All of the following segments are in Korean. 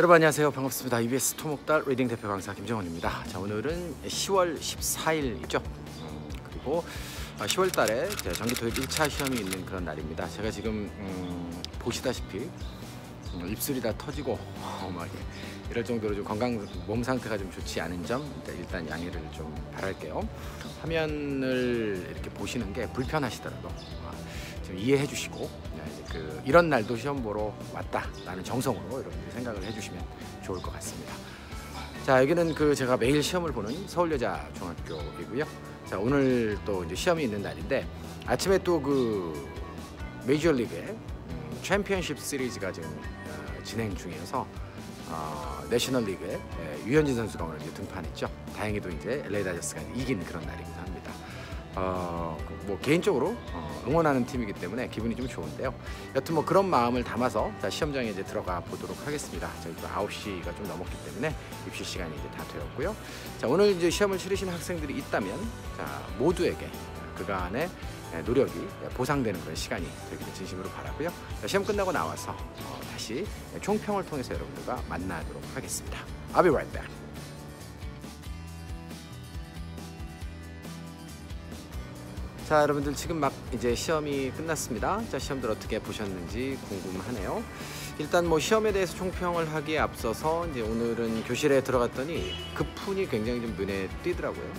여러분 안녕하세요. 반갑습니다. EBS 토목달 리딩 대표 강사 김정원입니다. 자 오늘은 10월 14일이죠. 음, 그리고 10월 달에 전기 토익 1차 시험이 있는 그런 날입니다. 제가 지금 음, 보시다시피 음, 입술이 다 터지고 어, 막 이럴 정도로 좀 건강 몸 상태가 좀 좋지 않은 점 일단 양해를 좀 바랄게요. 화면을 이렇게 보시는 게 불편하시더라도 어, 좀 이해해 주시고 그 이런 날도 시험 보러 왔다라는 정성으로 여러분들이 생각을 해주시면 좋을 것 같습니다. 자 여기는 그 제가 매일 시험을 보는 서울여자중학교이고요. 자 오늘 또 이제 시험이 있는 날인데 아침에 또 그 메이저리그의 음, 챔피언십 시리즈가 지금 어, 진행 중이어서 어, 내셔널리그에 예, 유현진 선수가 오늘 이제 등판했죠. 다행히도 이제 LA 다저스가 이긴 그런 합니다. 어, 뭐 개인적으로 어, 응원하는 팀이기 때문에 기분이 좀 좋은데요. 여튼 뭐 그런 마음을 담아서 자, 시험장에 이제 들어가 보도록 하겠습니다. 저희도 9시가 좀 넘었기 때문에 입시 시간이 이제 다 되었고요. 자, 오늘 이제 시험을 치르신 학생들이 있다면 자, 모두에게 그간의 노력이 보상되는 그런 시간이 되기를 진심으로 바라고요. 자, 시험 끝나고 나와서 어, 다시 총평을 통해서 여러분들과 만나도록 하겠습니다. I'll be right back. 자 여러분들 지금 막 이제 시험이 끝났습니다. 자 시험들 어떻게 보셨는지 궁금하네요. 일단 뭐 시험에 대해서 총평을 하기에 앞서서 이제 오늘은 교실에 들어갔더니 급훈이 굉장히 좀 눈에 띄더라고요.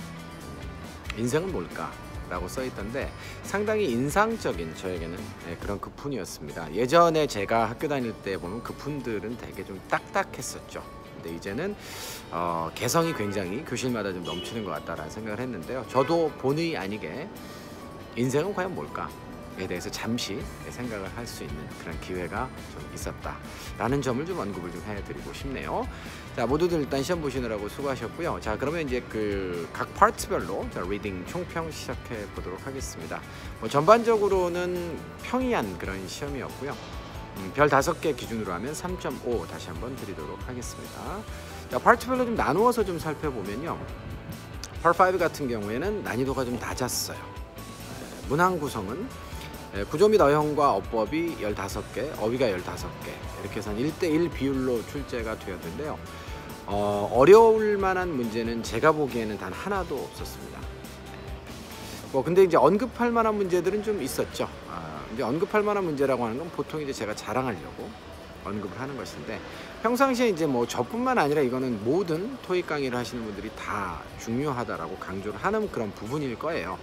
인생은 뭘까 라고 써 있던데 상당히 인상적인 저에게는 네, 그런 급훈이었습니다. 예전에 제가 학교 다닐 때 보면 급훈들은 되게 좀 딱딱했었죠. 근데 이제는 어, 개성이 굉장히 교실마다 좀 넘치는 것 같다라는 생각을 했는데요. 저도 본의 아니게 인생은 과연 뭘까에 대해서 잠시 생각을 할 수 있는 그런 기회가 좀 있었다라는 점을 좀 언급을 좀 해드리고 싶네요. 자 모두들 일단 시험 보시느라고 수고하셨고요. 자 그러면 이제 그 각 파트별로 자 리딩 총평 시작해 보도록 하겠습니다. 뭐 전반적으로는 평이한 그런 시험이었고요. 음, 별 다섯 개 기준으로 하면 3.5 다시 한번 드리도록 하겠습니다. 자 파트별로 좀 나누어서 좀 살펴보면요. 파5 같은 경우에는 난이도가 좀 낮았어요. 문항 구성은 구조 및 어형과 어법이 15개, 어휘가 15개 이렇게 해서 1대1 비율로 출제가 되었는데요. 어, 어려울 만한 문제는 제가 보기에는 단 하나도 없었습니다. 뭐 근데 이제 언급할 만한 문제들은 좀 있었죠. 아, 이제 언급할 만한 문제라고 하는 건 보통 이제 제가 자랑하려고 언급을 하는 것인데 평상시에 이제 뭐 저뿐만 아니라 이거는 모든 토익 강의를 하시는 분들이 다 중요하다라고 강조를 하는 그런 부분일 거예요.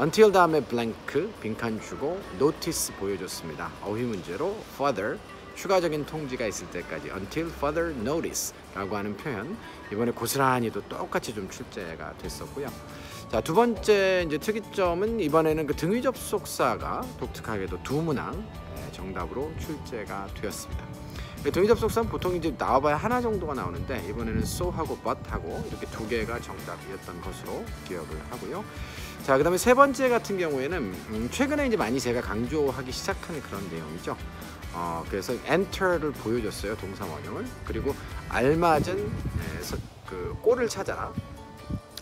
Until 다음에 blank 빈칸 주고 notice 보여줬습니다. 어휘 문제로 further 추가적인 통지가 있을 때까지 until further notice 라고 하는 표현 이번에 고스란히도 똑같이 좀 출제가 됐었고요. 자, 두 번째 이제 특이점은 이번에는 그 등위 접속사가 독특하게도 두 문항 예, 정답으로 출제가 되었습니다. 등위 접속사는 보통 이제 나와봐야 하나 정도가 나오는데 이번에는 so하고 but하고 이렇게 두 개가 정답이었던 것으로 기억을 하고요. 자, 그 다음에 세 번째 같은 경우에는 음, 최근에 이제 많이 제가 강조하기 시작하는 그런 내용이죠. 어, 그래서 enter를 보여줬어요 동사 원형을 그리고 알맞은 네, 서, 그 꼴을 찾아라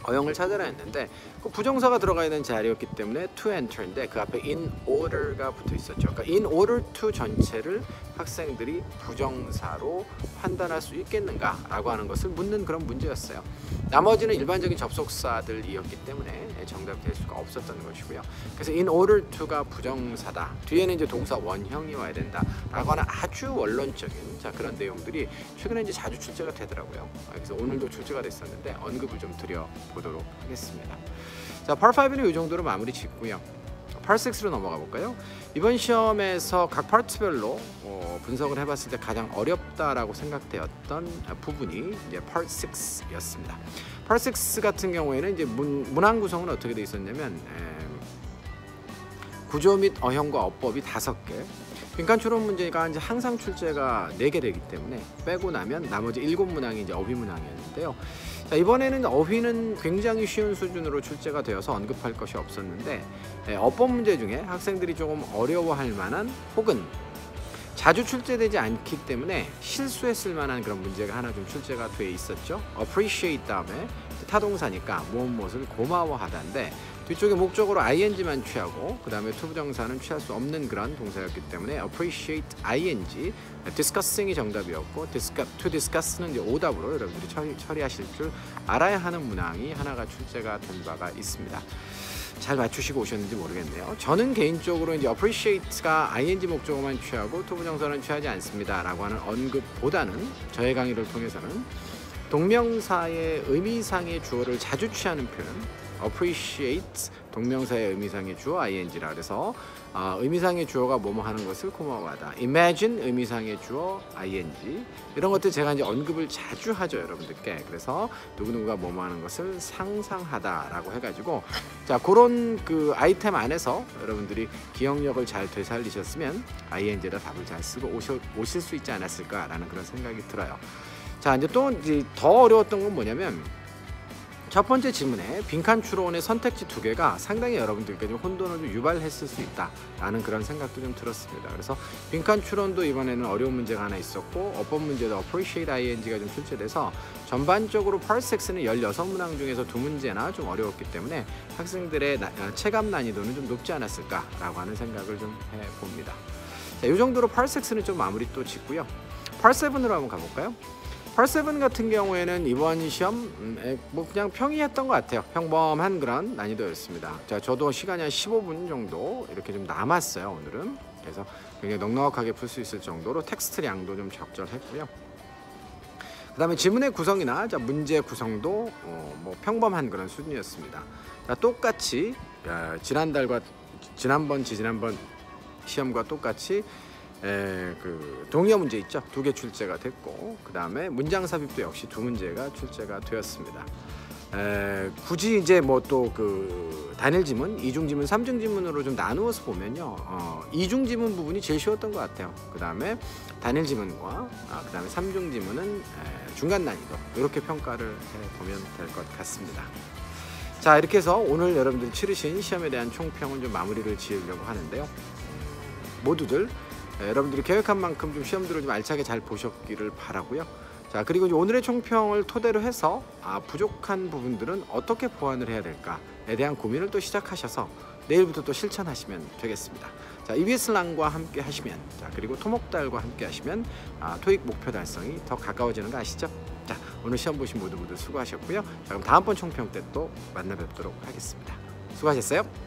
어형을 찾아라 했는데 그 부정사가 들어가야 되는 자리였기 때문에 to enter인데 그 앞에 in order가 붙어 있었죠. 그러니까 in order to 전체를 학생들이 부정사로 판단할 수 있겠는가라고 하는 것을 묻는 그런 문제였어요. 나머지는 일반적인 접속사들이었기 때문에 정답이 될 수가 없었던 것이고요. 그래서 in order to가 부정사다. 뒤에는 이제 동사 원형이 와야 된다라고 하는 아주 원론적인 자 그런 내용들이 최근에 이제 자주 출제가 되더라고요. 그래서 오늘도 출제가 됐었는데 언급을 좀 드려 보도록 하겠습니다. 자, 파 5는 이 정도로 마무리 짓고요. 파6로 넘어가 볼까요? 이번 시험에서 각 파트별로 어, 분석을 해봤을 때 가장 어렵다라고 생각되었던 부분이 이제 파6였습니다. 파6 같은 경우에는 이제 문, 문항 구성은 어떻게 되어 있었냐면 에, 구조 및 어형과 어법이 다섯 개, 빈칸 추론 문제가 이제 항상 출제가 4개 되기 때문에 빼고 나면 나머지 7 문항이 이제 어휘 문항이었는데요. 자, 이번에는 어휘는 굉장히 쉬운 수준으로 출제가 되어서 언급할 것이 없었는데 네, 어법 문제 중에 학생들이 조금 어려워할 만한 혹은 자주 출제되지 않기 때문에 실수했을 만한 그런 문제가 하나 좀 출제가 돼 있었죠. appreciate 다음에 타동사니까 무엇 무엇을 고마워하다인데 뒤쪽에 목적으로 ing만 취하고 그 다음에 투부정사는 취할 수 없는 그런 동사였기 때문에 appreciate ing, discussing이 정답이었고 discuss, to discuss는 이제 오답으로 여러분들이 처리, 처리하실 줄 알아야 하는 문항이 하나가 출제가 된 바가 있습니다. 잘 맞추시고 오셨는지 모르겠네요. 저는 개인적으로 이제 appreciate가 ing 목적어만 취하고 투부정사는 취하지 않습니다라고 하는 언급보다는 저의 강의를 통해서는 동명사의 의미상의 주어를 자주 취하는 표현 appreciate 동명사의 의미상의 주어 ing라 그래서 아, 의미상의 주어가 뭐뭐 하는 것을 고마워하다. imagine 의미상의 주어 ing. 이런 것들 제가 이제 언급을 자주 하죠 여러분들께. 그래서 누구누구가 뭐뭐 하는 것을 상상하다라고 해가지고 자 그런 그 아이템 안에서 여러분들이 기억력을 잘 되살리셨으면 ing에다 답을 잘 쓰고 오셔, 오실 수 있지 않았을까라는 그런 생각이 들어요. 자 이제 또 이제 더 어려웠던 건 뭐냐면 첫 번째 질문에 빈칸 추론의 선택지 두 개가 상당히 여러분들께 좀 혼돈을 좀 유발했을 수 있다라는 그런 생각도 좀 들었습니다. 그래서 빈칸 추론도 이번에는 어려운 문제가 하나 있었고 어법 문제도 appreciate ing가 좀 출제돼서 전반적으로 parsex는 16문항 중에서 두 문제나 좀 어려웠기 때문에 학생들의 나, 아, 체감 난이도는 좀 높지 않았을까라고 하는 생각을 좀 해봅니다. 자, 이 정도로 parsex는 좀 마무리 또 짓고요. par7으로 한번 가볼까요? 8-7 같은 경우에는 이번 시험 음, 뭐 그냥 평이했던 것 같아요. 평범한 그런 난이도였습니다. 자, 저도 시간이 한 15분 정도 이렇게 좀 남았어요. 오늘은 그래서 굉장히 넉넉하게 풀 수 있을 정도로 텍스트 량도 좀 적절했고요. 그 다음에 지문의 구성이나 자, 문제 구성도 어, 뭐 평범한 그런 수준이었습니다. 자, 똑같이 야, 지난달과 지난번 지지난번 시험과 똑같이 에, 그 동의어 문제 있죠 두 개 출제가 됐고 그 다음에 문장 삽입도 역시 두 문제가 출제가 되었습니다. 에, 굳이 이제 뭐 또 그 단일 지문, 이중 지문, 삼중 지문으로 좀 나누어서 보면요, 어, 이중 지문 부분이 제일 쉬웠던 것 같아요. 그 다음에 단일 지문과 아, 그 다음에 삼중 지문은 에, 중간 난이도 이렇게 평가를 해 보면 될 것 같습니다. 자 이렇게 해서 오늘 여러분들이 치르신 시험에 대한 총평은 좀 마무리를 지으려고 하는데요. 모두들 네, 여러분들이 계획한 만큼 좀 시험들을 좀 알차게 잘 보셨기를 바라고요. 자 그리고 오늘의 총평을 토대로 해서 아, 부족한 부분들은 어떻게 보완을 해야 될까에 대한 고민을 또 시작하셔서 내일부터 또 실천하시면 되겠습니다. 자 EBS 랑과 함께 하시면 자 그리고 토목달과 함께 하시면 아, 토익 목표 달성이 더 가까워지는 거 아시죠? 자 오늘 시험 보신 모두 모두 수고하셨고요. 자 그럼 다음번 총평 때 또 만나 뵙도록 하겠습니다. 수고하셨어요.